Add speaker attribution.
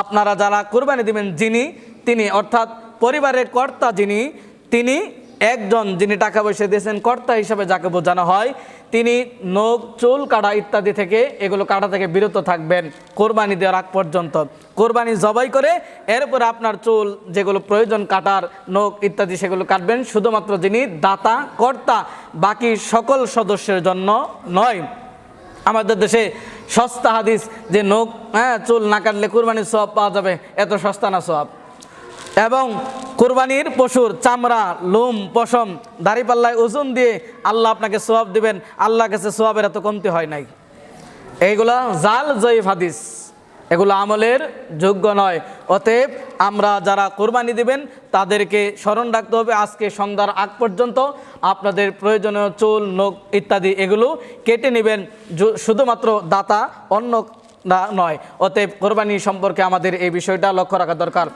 Speaker 1: আপনারা যারা কোরবানি দিবেন যিনি, তিনি, অর্থাৎ পরিবারের কর্তা যিনি, তিনি একজন যিনি টাকা পয়সা দিয়েছেন, কর্তা হিসাবে যাকে বোঝানো হয়, তিনি নখ, চুল, কাটা ইত্যাদি থেকে এগুলো কাটা থেকে বিরত থাকবেন, কোরবানি দেওয়ার আগ পর্যন্ত। কোরবানি জবাই করে এরপরে আপনার চুল যেগুলো প্রয়োজন, কাটার নখ ইত্যাদি সেগুলো কাটবেন, শুধুমাত্র যিনি দাতা, কর্তা, বাকি সকল সদস্যের জন্য নয়। আমাদের দেশে সস্তা হাদিস যে নখ হ্যাঁ চুল না কাটলে কুরবানির সব পাওয়া যাবে, এত সস্তা না সব এবং কুরবানির পশুর চামড়া, লোম, পশম, দাড়িপাল্লায় ওজন দিয়ে আল্লাহ আপনাকে সোয়াব দিবেন আল্লাহ কাছে সোয়াবের এত কমতি হয় নাই। এইগুলো জাল জয়ীফ হাদিস। এগুলো আমলের যোগ্য নয়। অতএব আমরা যারা কোরবানি দিবেন, তাদেরকে স্মরণ রাখতে হবে আজকে সন্ধ্যার আগ পর্যন্ত। আপনাদের প্রয়োজনীয় চুল, নখ ইত্যাদি এগুলো কেটে নেবেন। শুধুমাত্র দাতা অন্য নয়। অতএব কোরবানি সম্পর্কে আমাদের এই বিষয়টা লক্ষ্য রাখা দরকার।